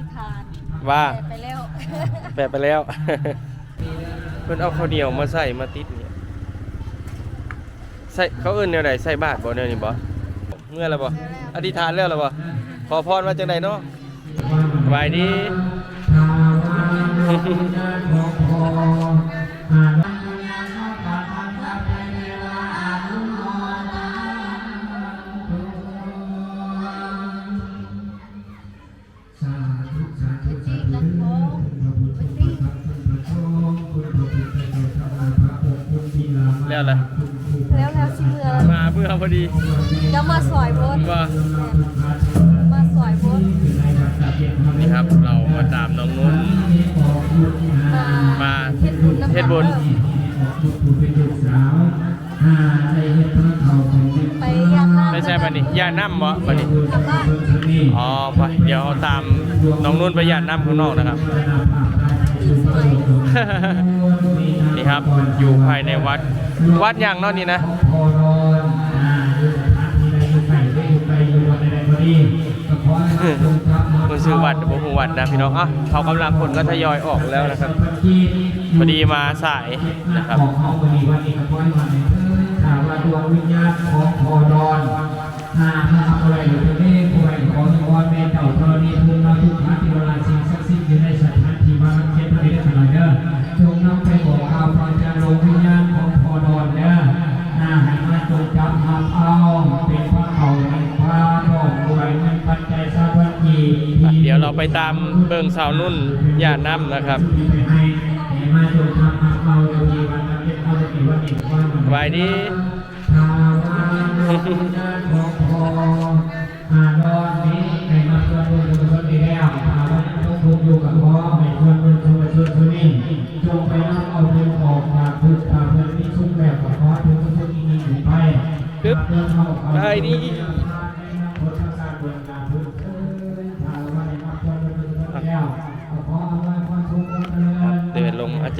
ธิษฐานว่าไปแล้ว แปะไปแล้ว เพิ่นเอาข้าวเหนียวมาใส่มาติดเนี่ยใส่เขาเอิ้นแนวใดใส่บาตรบ่แนวนี้บ่เมื่อแล้วบ่อธิษฐานแล้วแล้วบ่ขอพรว่าจังไดเนาะสบายดีแล้ พอดีจะมาสอยบนว่ามาสอยบนนี่ครับเรามาตามน้องนุ่นมาเฮ็ดบุญน้ำเฮ็ดบุญไปยามน้ำไม่ใช่บัดนี้ย่าน้ำบ่บัดนี้ทำบ้านอ๋อไปเดี๋ยวตามน้องนุ่นไปย่าน้ำข้างนอกนะครับสวยนี่ครับอยู่ภายในวัดวัดอย่างเนอกนี่นะ มันชื่อวัดบ่ฮู้วัดนะพี่น้องอะเขากำลังคนก็ทยอยออกแล้วนะครับพอดีมาสายนะครับข่าวว่าดวงวิญญาณของพอดอนหาพระอะไรหรือเรื่องอะไรของนิวรณ์แม่เจ้าธรณีภูมิเราทุกท่าที่เวลาสิ่งศักดิ์สิทธิ์อยู่ในสถานที่มาเก็บระเดชพระเด้อจงนำไปบอกกล่าวพระเจ้าดวงวิญญาณของพอดอนเด้อหาให้มาจงจำทำเอา ไปตามเบิงสาวนุ่นย่าน้ำนะครับให้มายที่วันนั้นเป็นเอาที่วันนี้ว่ามันสบายดีทาวานุญาโตโพอาดอนนี้ให้มาเพื่อนผู้ทุกคนดีแล้วทาวานุทุกอยู่กับพ่อให้เพื่อนเพื่อนทุกคนทุกนี้จงไปนำเอาเพื่อนออกจากทุกทางเพื่อนที่ชุ่มแบบกับพ่อทุกทุกนี้อยู่ไปปึ๊บเพื่อนเขาเอาได้ดี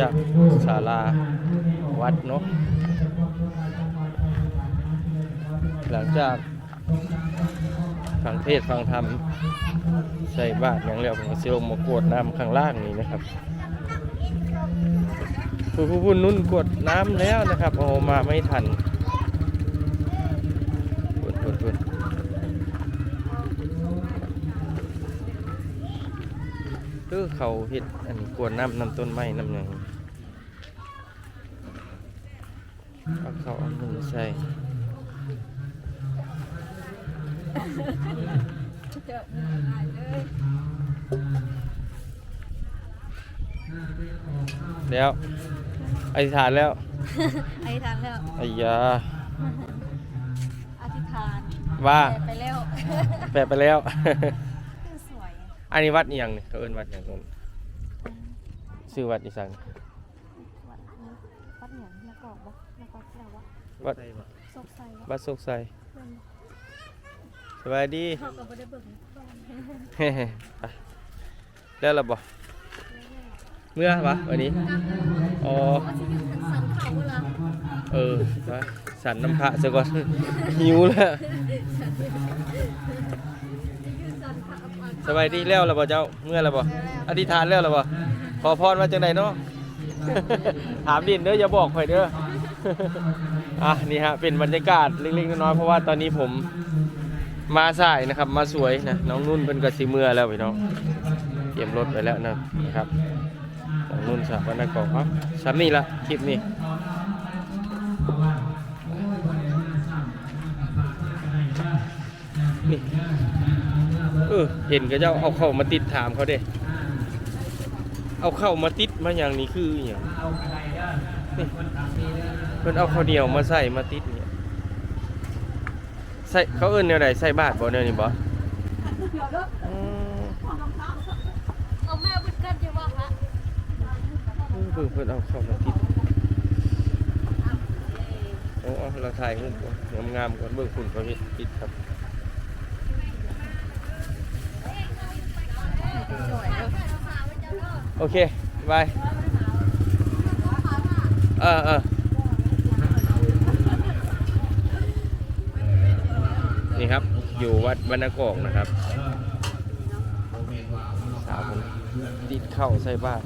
จากศาลาวัดเนาะหลังจากฟังเทศฟังธรรมใส่บาตรอย่างเรียวผมก็สิลงมากวดน้ำข้างล่างนี้นะครับผู้ผู้ผู้นุ่นกวดน้ำแล้วนะครับโอ้มาไม่ทันกดกดกดเออเขาเห็ดอันกวดน้ำน้ำต้นไม้น้ำหยัง เอาเขาเอามือใส่แล้วอธิษฐานแล้วอธิษฐานแล้วอายาอธิษฐานว่าไปแล้วแปลไปแล้วสวยอันนี้วัดอีหยังนี่เขาเอิ้นวัดอย่างนั้นชื่อวัดอีสังวัดนี้วั ดเหนียงแล้วก็บ่แล้วก็แล้ววะวัดโศกไซวะวัดโศกไซสบายดีเขาก็บ่ได้เบิ่งไปแล้วล่ะบ่เมื่อวะวันนี้ อ๋อ ว่าสิอยู่ทางสันเขาเวลาเออไปสันน้ำพระซะก่อน หิวแล้วสบายดีแล้วล่ะบ่เจ้า เมื่อแล้วบ่อธิษฐานแล้วล่ะบ่ขอพรว่าจังไดเนาะ ถามดินเด้ออย่าบอกข่อยเด้ออะนี่ฮะเป็นบรรยากาศเล็กๆน้อยๆเพราะว่าตอนนี้ผมมาสายนะครับมาสวยนะน้องนุ่นเป็นกระสีเมื่อแล้วพี่น้องเตรียมรถไปแล้วนะครับน้องนุ่นสาวนักกอกครับสามนี่ละคลิปนี้นี่เออเห็นก็เจ้าเอาเข้ามาติดถามเขาเด้ เอาเข้ามาติดมาอย่างนี้คืออย่างนี่เพิ่นเอาข้าวเหนียวมาใส่มาติดเนี่ยใส่เขาเอิ้นแนวใดใส่บาทบ่แนวนี้บ่อืมเอาแม่บุญกันจะว่าคะเออเพิ่นเพิ่นเอาเข้ามาติดโอ้เอาเราถ่ายรูปก่อนงามๆก่อนเบิ่งฝุ่นเขาเฮ็ดติดครับ โอเคบายเออเออนี่ครับ อยู่วัดบรรณกอกนะครับ สาวคนติดเข้าใส่บ้าน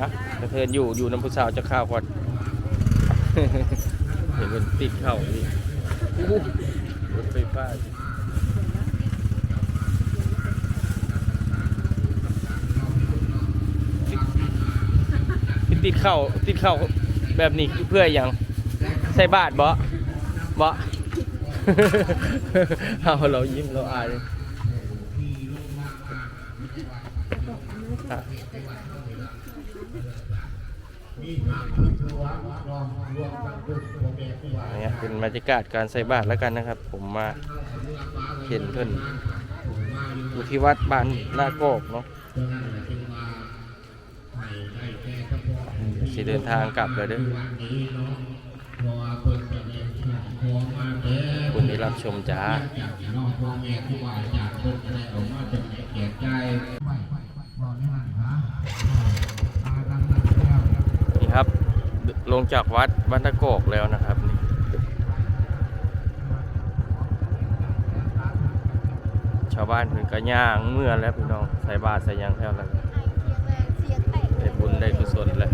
อะกระเทินอยู่ อยู่น้ำผู้สาวจะข้าวก่อน เห็นมันติดเข้านี่รถไฟฟ้า ติดเข้าติดเข้าแบบนี้เพื่ออย่างใส่บาทบ่บ่เอาเรายิ้มเราอายเนี่ยเป็นบรรยากาศการใส่บาตรแล้วกันนะครับ ผมมาเห็นเพิ่นอยู่ที่วัดบ้านนาโกกเนาะ สิเดินทางกลับเลยด้อคุณได้รับชมจ้านี่ครับ ลงจากวัดบ้านตะโกกแล้วนะครับนี่ชาวบ้านเพิ่นก็ย่างเมื่อแล้วพี่น้องใส่บาตรใส่ยังแล้วแล้ว ได้บุญได้กุศลแล้ว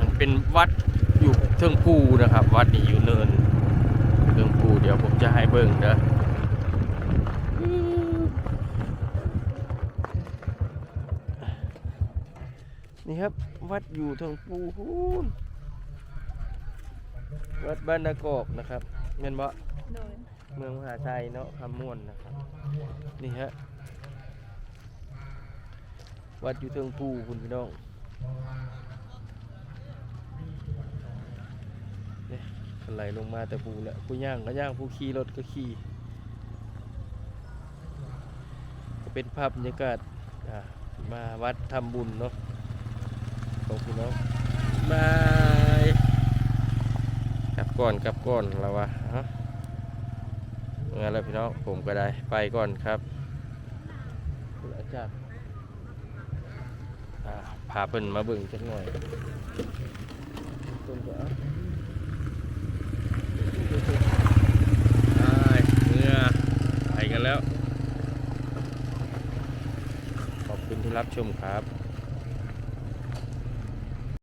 มันเป็นวัดอยู่เทิงภูนะครับ วัดนี้อยู่เนินเทิงภูเดี๋ยวผมจะให้เบิ่งเด้อนี่ครับ วัดอยู่เทิงภูพูนวัดบ้านนากอกนะครับเม่นบ่โดยเมืองมหาชัยเนาะคำม่วนนะครับ นี่ฮะ วัดอยู่เทิงภูคุณพี่น้องเนี่ยไหลลงมาแต่ภูแหละผู้ย่างก็ย่างผู้ขี่รถก็ขี่ก็เป็นภาพบรรยากาศอ่ามาวัดทำบุญเนาะของพี่น้องบายกลับก่อนกลับก่อนแล้ววะฮะงั้นแล้วพี่น้องผมก็ได้ไปก่อนครับอาจารย์อ่า พาเพิ่นมาเบิ่งจักหน่อยต้นก็เอาไปเมื่อไปกันแล้ว ขอบคุณที่รับชมครับ